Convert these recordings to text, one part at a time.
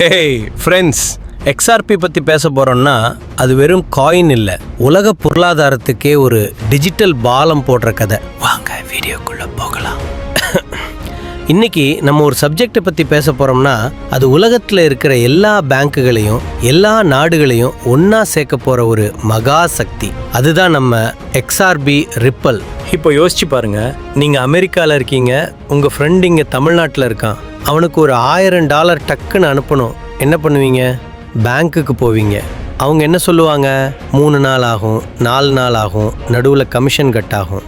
Hey friends XRP பற்றி பேச போகிறோம்னா அது வெறும் காயின் இல்லை. உலக பொருளாதாரத்துக்கே ஒரு டிஜிட்டல் பாலம் போடுற கதை. வாங்க வீடியோக்குள்ளே போகலாம். இன்னைக்கு நம்ம ஒரு சப்ஜெக்டை பற்றி பேச போகிறோம்னா அது உலகத்தில் இருக்கிற எல்லா பேங்க்குகளையும் எல்லா நாடுகளையும் ஒன்றா சேர்க்க போகிற ஒரு மகா சக்தி. அதுதான் நம்ம எக்ஸ்ஆர்பி ரிப்பல் இப்போ யோசிச்சு பாருங்க. நீங்கள் அமெரிக்காவில் இருக்கீங்க உங்கள் ஃப்ரெண்ட் இங்கே தமிழ்நாட்டில் இருக்கான். அவனுக்கு ஒரு ஆயிரம் டாலர் டக்குன்னு அனுப்பணும். என்ன பண்ணுவீங்க? பேங்க்குக்கு போவீங்க. அவங்க என்ன சொல்லுவாங்க? மூணு நாள் ஆகும் நாலு நாள் ஆகும் நடுவில் கமிஷன் கட் ஆகும்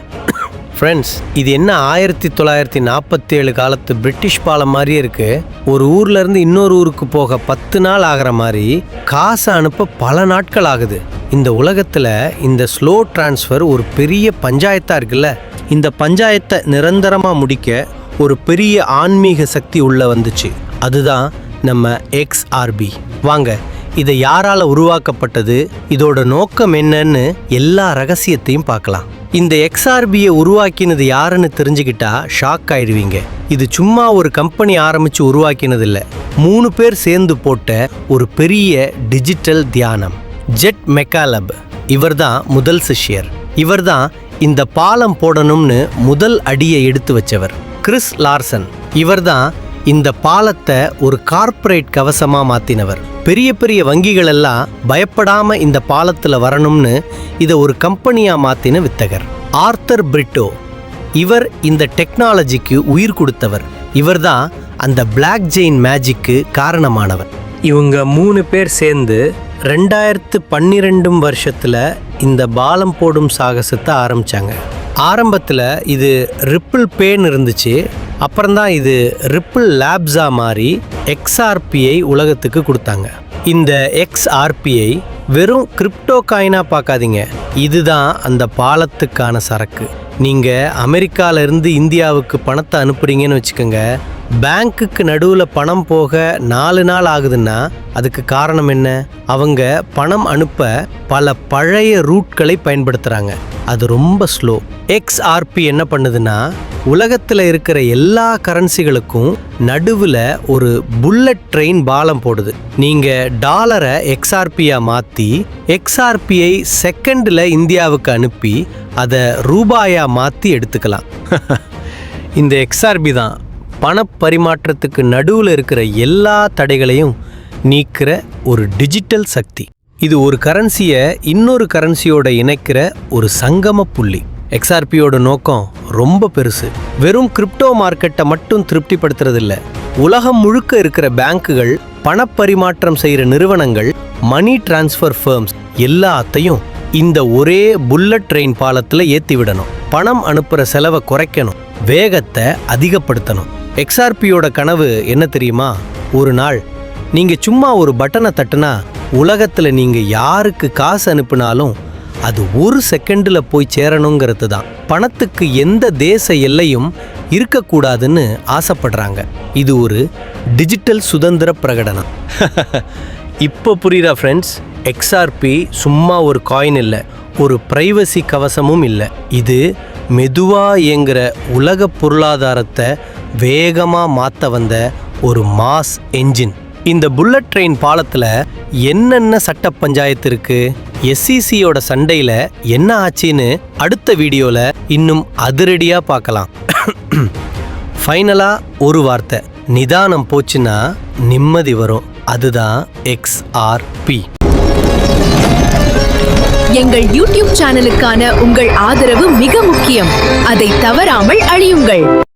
ஃப்ரெண்ட்ஸ் இது என்ன ஆயிரத்தி தொள்ளாயிரத்தி நாற்பத்தி ஏழு காலத்து பிரிட்டிஷ் பாலம் மாதிரியே இருக்கு? ஒரு ஊர்ல இருந்து இன்னொரு ஊருக்கு போக பத்து நாள் ஆகிற மாதிரி காசை அனுப்ப பல நாட்கள் ஆகுது. இந்த உலகத்துல இந்த ஸ்லோ டிரான்ஸ்ஃபர் ஒரு பெரிய பஞ்சாயத்தா இருக்குல்ல? இந்த பஞ்சாயத்தை நிரந்தரமா முடிக்க ஒரு பெரிய ஆன்மீக சக்தி உள்ள வந்துச்சு. அதுதான் நம்ம எக்ஸ்ஆர்பி வாங்க இதை யாரால உருவாக்கப்பட்டது? இதோட நோக்கம் என்னன்னு எல்லா ரகசியத்தையும் பார்க்கலாம். இந்த எக்ஸ்ஆர்பியை உருவாக்கினது யாருன்னு தெரிஞ்சுக்கிட்டா ஷாக் ஆயிடுவீங்க. இது சும்மா ஒரு கம்பெனி ஆரம்பிச்சு உருவாக்கினது இல்லை மூணு பேர் சேர்ந்து போட்ட ஒரு பெரிய டிஜிட்டல் தியானம். ஜெட் மெக்காலப் இவர்தான் முதல் சிஷ்யர். இவர்தான் இந்த பாலம் போடணும்னு முதல் அடியை எடுத்து வச்சவர். கிறிஸ் லார்சன் இவர்தான் இந்த பாலத்தை ஒரு கார்ப்பரேட் கவசமாக மாற்றினவர் பெரிய பெரிய வங்கிகள் எல்லாம் பயப்படாமல் இந்த பாலத்தில் வரணும்னு இதை ஒரு கம்பெனியாக மாற்றின வித்தகர். Arthur Britto. இவர் இந்த டெக்னாலஜிக்கு உயிர் கொடுத்தவர். இவர்தான் அந்த பிளாக் ஜெயின் மேஜிக்கு காரணமானவர். இவங்க மூணு பேர் சேர்ந்து ரெண்டாயிரத்து பன்னிரெண்டும் வருஷத்தில் இந்த பாலம் போடும் சாகசத்தை ஆரம்பித்தாங்க ஆரம்பத்தில் இது ரிப்பிள் பேன் இருந்துச்சு. அப்புறம்தான் இது ரிப்பிள் லேப்ஸா மாறி எக்ஸ்ஆர்பிஐ உலகத்துக்கு கொடுத்தாங்க. இந்த எக்ஸ்ஆர்பிஐ வெறும் கிரிப்டோ காயினாக பார்க்காதீங்க. இதுதான் அந்த பாலத்துக்கான சரக்கு. நீங்கள் அமெரிக்காவிலேருந்து இந்தியாவுக்கு பணத்தை அனுப்புறீங்கன்னு வச்சுக்கோங்க. பேங்க்குக்கு நடுவில் பணம் போக நாலு நாள் ஆகுதுன்னா அதுக்கு காரணம் என்ன? அவங்க பணம் அனுப்ப பல பழைய ரூட்களை பயன்படுத்துகிறாங்க அது ரொம்ப ஸ்லோ. எக்ஸ்ஆர்பி என்ன பண்ணுதுன்னா உலகத்தில் இருக்கிற எல்லா கரன்சிகளுக்கும் நடுவில் ஒரு புல்லட் ட்ரெயின் பாலம் போடுது. நீங்கள் டாலரை எக்ஸ்ஆர்பியாக மாற்றி எக்ஸ்ஆர்பியை செகண்டில் இந்தியாவுக்கு அனுப்பி அதை ரூபாயாக மாற்றி எடுத்துக்கலாம். இந்த எக்ஸ்ஆர்பி தான். பணப்பரிமாற்றத்துக்கு நடுவில் இருக்கிற எல்லா தடைகளையும் நீக்கிற ஒரு டிஜிட்டல் சக்தி. இது ஒரு கரன்சியை இன்னொரு கரன்சியோட இணைக்கிற ஒரு சங்கம புள்ளி. எக்ஸ்ஆர்பியோட நோக்கம் ரொம்ப பெருசு. வெறும் கிரிப்டோ மார்க்கெட்டை மட்டும் திருப்திப்படுத்துறதில்ல. உலகம் முழுக்க இருக்கிற பேங்க்குகள் பணப்பரிமாற்றம் செய்கிற நிறுவனங்கள் மணி டிரான்ஸ்ஃபர் ஃபர்ம்ஸ் எல்லாத்தையும் இந்த ஒரே புல்லட் ட்ரெயின் பாலத்தில் ஏற்றி விடணும் பணம் அனுப்புகிற செலவை குறைக்கணும். வேகத்தை அதிகப்படுத்தணும். எக்ஸ்ஆர்பியோட கனவு என்ன தெரியுமா? ஒரு நாள் நீங்கள் சும்மா ஒரு பட்டனை தட்டுனா உலகத்தில் நீங்கள் யாருக்கு காசு அனுப்புனாலும் அது ஒரு செகண்டில் போய் சேரணுங்கிறது தான். பணத்துக்கு எந்த தேச எல்லையும் இருக்கக்கூடாதுன்னு ஆசைப்படுறாங்க. இது ஒரு டிஜிட்டல் சுதந்திர பிரகடனம். இப்போ புரியுதா ஃப்ரெண்ட்ஸ் எக்ஸ்ஆர்பி சும்மா ஒரு காயின் இல்லை ஒரு பிரைவசி கவசமும் இல்லை. இது மெதுவாக இயங்குகிற உலக பொருளாதாரத்தை வேகமாக மாற்ற வந்த ஒரு மாஸ் என்ஜின். இந்த புல்லட் ட்ரெயின் பாலத்தில் என்னென்ன சட்ட பஞ்சாயத்து இருக்கு? எஸ்சிசியோட சண்டையில் என்ன ஆச்சுன்னு அடுத்த வீடியோவில் இன்னும் அதிரடியாக பார்க்கலாம் ஃபைனலாக ஒரு வார்த்தை. நிதானம் போச்சுன்னா நிம்மதி வரும். அதுதான் எக்ஸ்ஆர்பி எங்கள் யூடியூப் சேனலுக்கான உங்கள் ஆதரவு மிக முக்கியம். அதை தவறாமல் அழியுங்கள்.